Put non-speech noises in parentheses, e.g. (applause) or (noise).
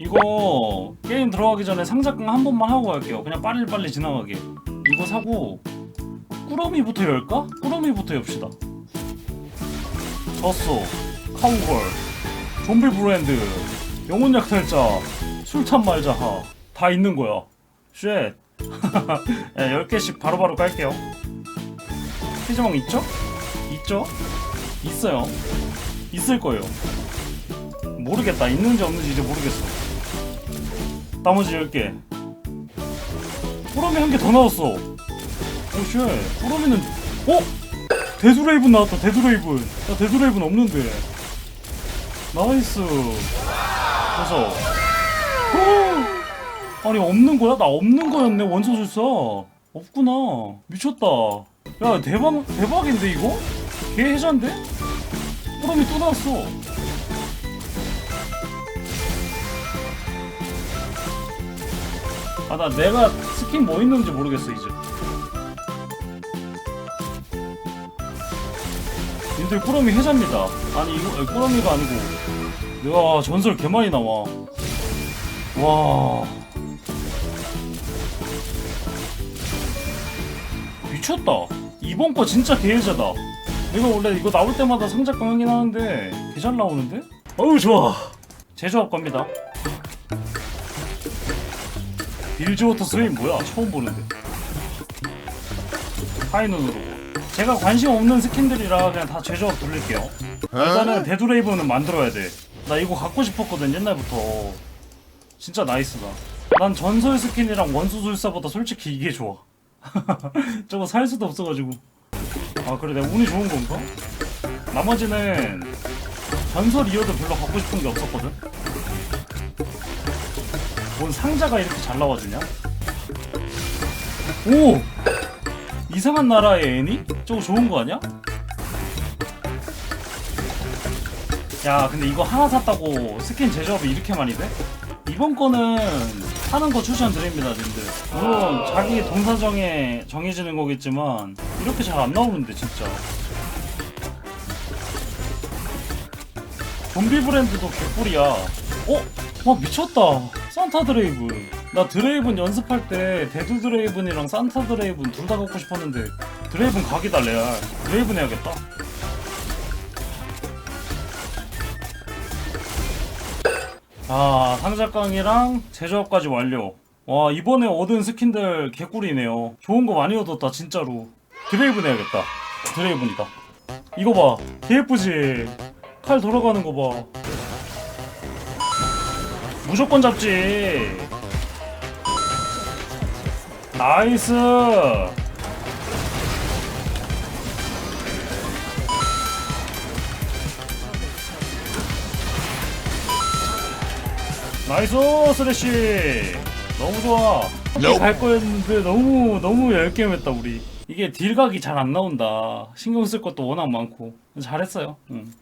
이거 게임 들어가기 전에 상자깡 한 번만 하고 갈게요. 그냥 빨리빨리 지나가게. 이거 사고 꾸러미부터 열까? 꾸러미부터 엽시다. 졌어. 카우걸. 좀비 브랜드. 영혼 약탈자. 술탄 말자하. 다 있는 거야. 쉣. (laughs) 네, 10개씩 바로바로 깔게요. 피즈몽 있죠? 있죠? 있어요. 있을 거예요. 모르겠다. 있는지 없는지 이제 모르겠어 나머지 10개 꾸러미 한 개 더 나왔어 오쉣 꾸러미는 어? 데드레이븐 나왔다 데드레이븐 나 데드레이븐 없는데 나이스 그래서 어! 아니 없는 거야? 나 없는 거였네 원소 술사 없구나 미쳤다 야 대박 대박인데 이거? 개 해잔데? 꾸러미 또 나왔어 아 나 내가 스킨 뭐 있는지 모르겠어 이제. 님들 꾸러미 해자입니다. 아니 이거 아니, 꾸러미가 아니고. 와 전설 개 많이 나와. 와. 미쳤다. 이번 거 진짜 개해자다. 내가 원래 이거 나올 때마다 상작강 하긴 하는데 개 잘 나오는데? 어우 좋아. 제조업 갑니다 빌즈워터 스윙 뭐야? 처음 보는데. 하이눈으로. 제가 관심 없는 스킨들이라 그냥 다 제조업 돌릴게요. 일단은 데드레이브는 만들어야 돼 나 이거 갖고 싶었거든 옛날부터. 진짜 나이스다. 난 전설 스킨이랑 원수 술사보다 솔직히 이게 좋아. (laughs) 저거 살 수도 없어가지고. 아 그래. 내가 운이 좋은 건가? 나머지는 전설 이어도 별로 갖고 싶은 게 없었거든 뭔 상자가 이렇게 잘 나와주냐? 오! 이상한 나라의 애니? 저거 좋은 거 아니야? 야 근데 이거 하나 샀다고 스킨 제조업이 이렇게 많이 돼? 이번 거는 사는 거 추천드립니다 님들 물론 자기 동사정에 정해지는 거겠지만 이렇게 잘 안 나오는데 진짜 좀비 브랜드도 개꿀이야 어? 와 미쳤다 산타 드레이븐. 나 드레이븐 연습할 때 데드 드레이븐이랑 산타 드레이븐 둘 다 갖고 싶었는데 드레이븐 각이다 레알. 드레이븐 해야겠다. 아 상자깡이랑 제조업까지 완료. 와 이번에 얻은 스킨들 개꿀이네요. 좋은 거 많이 얻었다 진짜로. 드레이븐 해야겠다. 드레이븐이다. 이거 봐 개 예쁘지? 칼 돌아가는 거봐 무조건 잡지. 나이스. 나이스 스래시 너무 좋아. 갈 거였는데 너무 너무 얇게 했다 우리. 이게 딜각이 잘 안 나온다. 신경 쓸 것도 워낙 많고. 잘했어요. 응.